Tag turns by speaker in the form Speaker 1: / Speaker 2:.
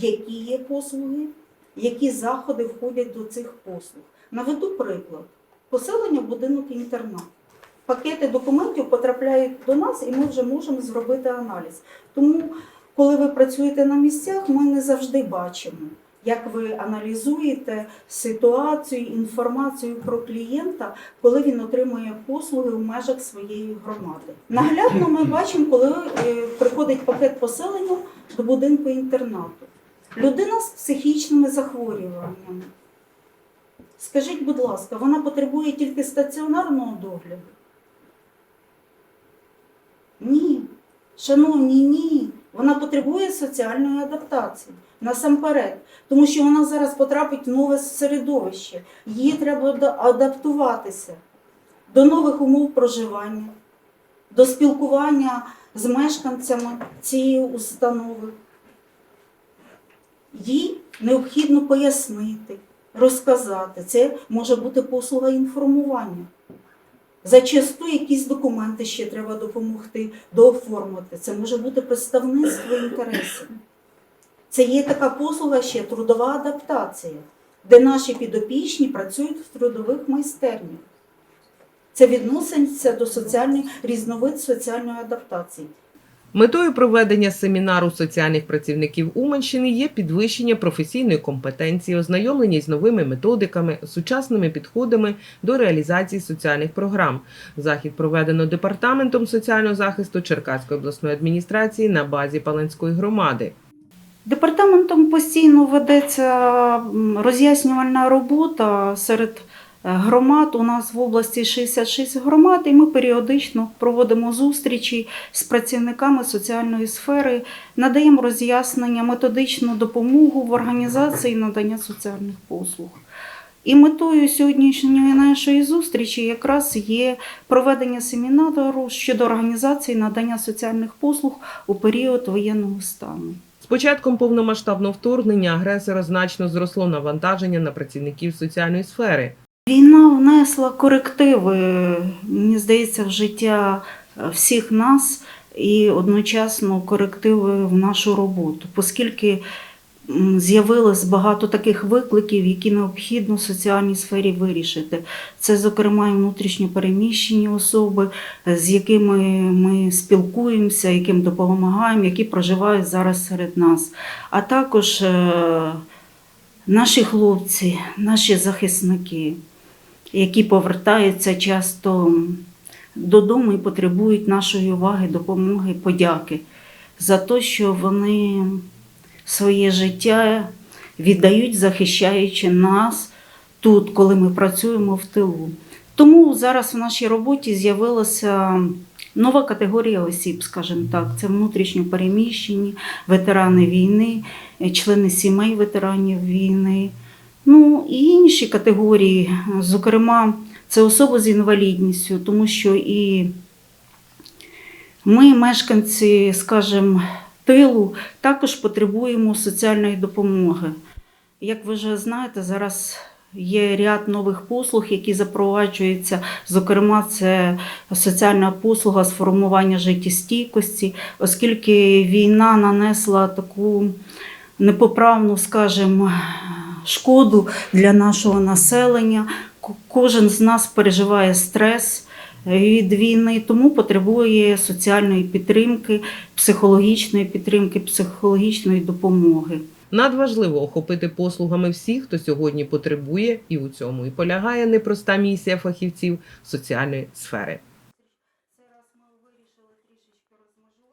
Speaker 1: які є послуги, які заходи входять до цих послуг. Наведу приклад: поселення будинок інтернат. Пакети документів потрапляють до нас, і ми вже можемо зробити аналіз. Тому, коли ви працюєте на місцях, ми не завжди бачимо, як ви аналізуєте ситуацію, інформацію про клієнта, коли він отримує послуги в межах своєї громади. Наглядно ми бачимо, коли е, приходить пакет поселення до будинку інтернату. Людина з психічними захворюваннями. Скажіть, будь ласка, вона потребує тільки стаціонарного догляду? Ні. Шановні, ні. Вона потребує соціальної адаптації насамперед, тому що вона зараз потрапить в нове середовище. Їй треба адаптуватися до нових умов проживання, до спілкування з мешканцями цієї установи. Їй необхідно пояснити, розказати. Це може бути послуга інформування. Зачасту якісь документи ще треба допомогти дооформити. Це може бути представництво інтересів. Це є така послуга ще трудова адаптація, де наші підопічні працюють в трудових майстернях. Це відноситься до соціальної різновид соціальної адаптації.
Speaker 2: Метою проведення семінару соціальних працівників Уманщини є підвищення професійної компетенції, ознайомлення з новими методиками, сучасними підходами до реалізації соціальних програм. Захід проведено департаментом соціального захисту Черкаської обласної адміністрації на базі Паланської громади.
Speaker 1: Департаментом постійно ведеться роз'яснювальна робота серед громад. У нас в області 66 громад, і ми періодично проводимо зустрічі з працівниками соціальної сфери, надаємо роз'яснення, методичну допомогу в організації надання соціальних послуг. І метою сьогоднішньої нашої зустрічі якраз є проведення семінару щодо організації надання соціальних послуг у період воєнного стану.
Speaker 2: З початком повномасштабного вторгнення агресора значно зросло навантаження на працівників соціальної сфери.
Speaker 1: Війна внесла корективи, мені здається, в життя е, всіх нас і одночасно корективи в нашу роботу, оскільки з'явилось багато таких викликів, які необхідно в соціальній сфері вирішити. Це, зокрема, і внутрішньо переміщені особи, е, з якими ми спілкуємося, яким допомагаємо, які проживають зараз серед нас. А також е, наші хлопці, наші захисники, які повертаються часто додому і потребують нашої уваги, допомоги, подяки за те, що вони своє життя віддають, захищаючи нас тут, коли ми працюємо в тилу. Тому зараз в нашій роботі з'явилася нова категорія осіб, скажімо так, це внутрішньо переміщені, ветерани війни, члени сімей ветеранів війни. Ну і інші категорії, зокрема, це особи з інвалідністю, тому що і ми, мешканці, скажімо, тилу, також потребуємо соціальної допомоги. Як ви вже знаєте, зараз є ряд нових послуг, які запроваджуються. Зокрема, це соціальна послуга з формування життєстійкості, оскільки війна нанесла таку непоправну, скажімо, шкоду для нашого населення. Кожен з нас переживає стрес від війни, тому потребує соціальної підтримки, психологічної підтримки, психологічної допомоги.
Speaker 2: Надважливо охопити послугами всіх, хто сьогодні потребує, і у цьому і полягає непроста місія фахівців соціальної сфери.